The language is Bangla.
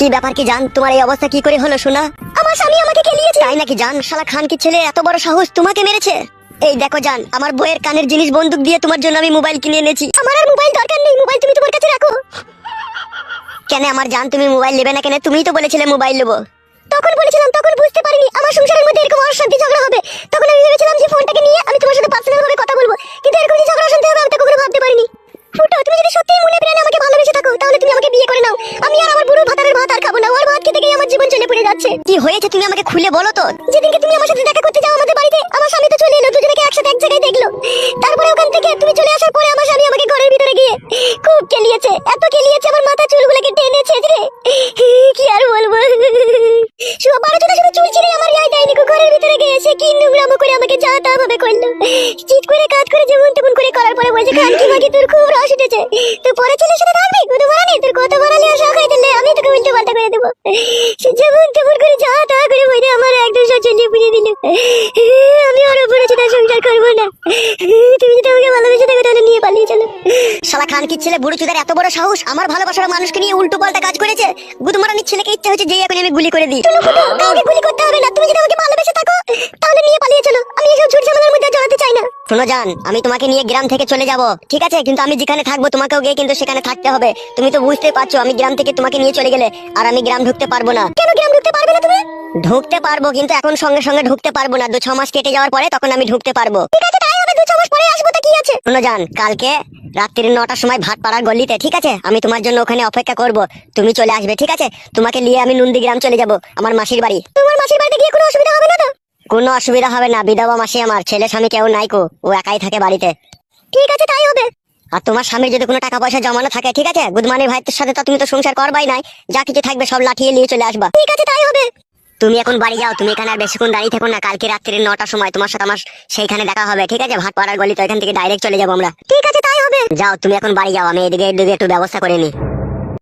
কি ব্যাপার কি জান? তোমার এই অবস্থা কি করে হলো শোনা আমার স্বামী আমাকে খেলিয়েছে। তাই নাকি জান? শালা খান কি ছেলে, এত বড় সাহস তোমাকে মেরেছে? এই দেখো জান, আমার বইয়ের কানের জিনিস বন্দুক দিয়ে তোমার জন্য আমি মোবাইল কিনে এনেছি। আমার আর মোবাইল দরকার নেই, মোবাইল তুমি তোমার কাছে রাখো। কেন আমার জান, তুমি মোবাইল নেবে না কেন? তুমিই তো বলেছিলে মোবাইল নেব। তখন বলেছিলাম, তখন বুঝতে পারিনি, আমার সংসারের মধ্যে এরকম অশান্তি ঝগড়া হবে। তখন আমি ভেবেছিলাম যে ফোনটাকে নিয়ে আমি তোমার সাথে পার্সোনাল ভাবে কথা বলব। কিন্তু এরকম যে ঝগড়া অশান্তি হবে, আমি তো কখনো ভাবতে পারিনি। ফুটো, তুমি যদি সত্যিই মনে প্রাণে আমাকে ভালোবেসে থাকো, তাহলে তুমি আমাকে বিয়ে করে নাও। খেতে গিয়ে আমার জীবন চলে পড়ে যাচ্ছে। কি হয়েছে তুমি আমাকে খুলে বলো তো? যেদিনকে তুমি আমার সাথে দেখা করতে যাও আমাদের বাড়িতে, আমার স্বামী তো চলে এলো, দুজনকে একসাথে এক জায়গায় দেখল। তারপরে ওখান থেকে তুমি চলে আসার পরে আমার স্বামী আমাকে ঘরের ভিতরে গিয়ে খুব কেলিয়েছে, এত কেলিয়েছে আমার মাথা চুলগুলোকে টেনেছে রে কি আর বলব? শুধু বারো চোদ্দ শুধু চুল ছিঁড়ে আমার ইয়াই দেয়নি ঘরের ভিতরে গিয়ে সে কি নোংরামো করে আমাকে যা তা ভাবে করল। চিট করে কাজ করে যেমন তেমন করে করার পরে বলছে খানকি মাকি তোর খুব রস উঠেছে। তুই পরে ছেলের সাথে থাকবি কত বাড়ানি তোর কত বাড়ালে শখ হয়ে দিলে আমি তোকে উল্টো পাল্টা করে দেবো সে যেমন তেমন করে যা তা করে বইনে আমার একদম দিল। আমি ওর উপরে চিন্তা সংসার করব না। তুমি যদি আমাকে ভালোবেসে থাকো তাহলে নিয়ে পালিয়ে চলো। শালা খান কি ছেলে বুড়ো চুদার এত বড় সাহস? আমার ভালোবাসার মানুষকে নিয়ে উল্টো পাল্টা কাজ করেছে? গুদমারানির ছেলেকে ইচ্ছা হচ্ছে যে এখন আমি গুলি করে দিই। কাউকে গুলি করতে হবে না। তুমি যদি আমাকে শোনো জান, আমি তোমাকে নিয়ে গ্রাম থেকে চলে যাব। ঠিক আছে? কিন্তু আমি যেখানে থাকব, তোমাকেও গিয়ে কিন্তু সেখানে থাকতে হবে। তুমি তো বুঝতে পারছ, আমি গ্রাম থেকে তোমাকে নিয়ে চলে গেলে আর আমি গ্রাম ঢুকতে পারব না। কেন গ্রাম ঢুকতে পারবে না তুমি? ঢুকতে পারব, কিন্তু এখন সঙ্গে সঙ্গে ঢুকতে পারব না। দু ছ মাস কেটে যাওয়ার পরে তখন আমি ঢুকতে পারব। ঠিক আছে, তাই হবে। দু ছ মাস পরে আসব তা কি আছে? শোনো জান, কালকে রাত্রির নটার সময় ভাত পাড়ার গলিতে, ঠিক আছে? আমি তোমার জন্য ওখানে অপেক্ষা করব। তুমি চলে আসবে, ঠিক আছে? তোমাকে নিয়ে আমি নন্দীগ্রাম চলে যাব, আমার মাসির বাড়ি। তোমার মাসির বাড়িতে গিয়ে কোনো অসুবিধা হবে না তো কোনো অসুবিধা হবে না বিধবা মাসি আমার ছেলে স্বামী কেউ নাই কো ও একাই থাকে বাড়িতে। ঠিক আছে তাই হবে। আর তোমার স্বামীর যদি কোনো টাকা পয়সা জমানো থাকে ঠিক আছে? গুদমানি ভাইয়ের সাথে তো তুমি তো সংসার করবাই নাই যা কিছু থাকবে সব লাঠিয়ে নিয়ে চলে আসবা। ঠিক আছে তাই হবে। তুমি এখন বাড়ি যাও তুমি এখানে আর বেশিক্ষণ দাঁড়িয়ে থাকো না কালকে রাত্রির নটার সময় তোমার সাথে আমার সেইখানে দেখা হবে ঠিক আছে? ভাট পাড়ার গলি তো এখান থেকে ডাইরেক্ট চলে যাব আমরা। ঠিক আছে তাই হবে। যাও তুমি এখন বাড়ি যাও আমি এদিকে এদিকে একটু ব্যবস্থা করে নিই।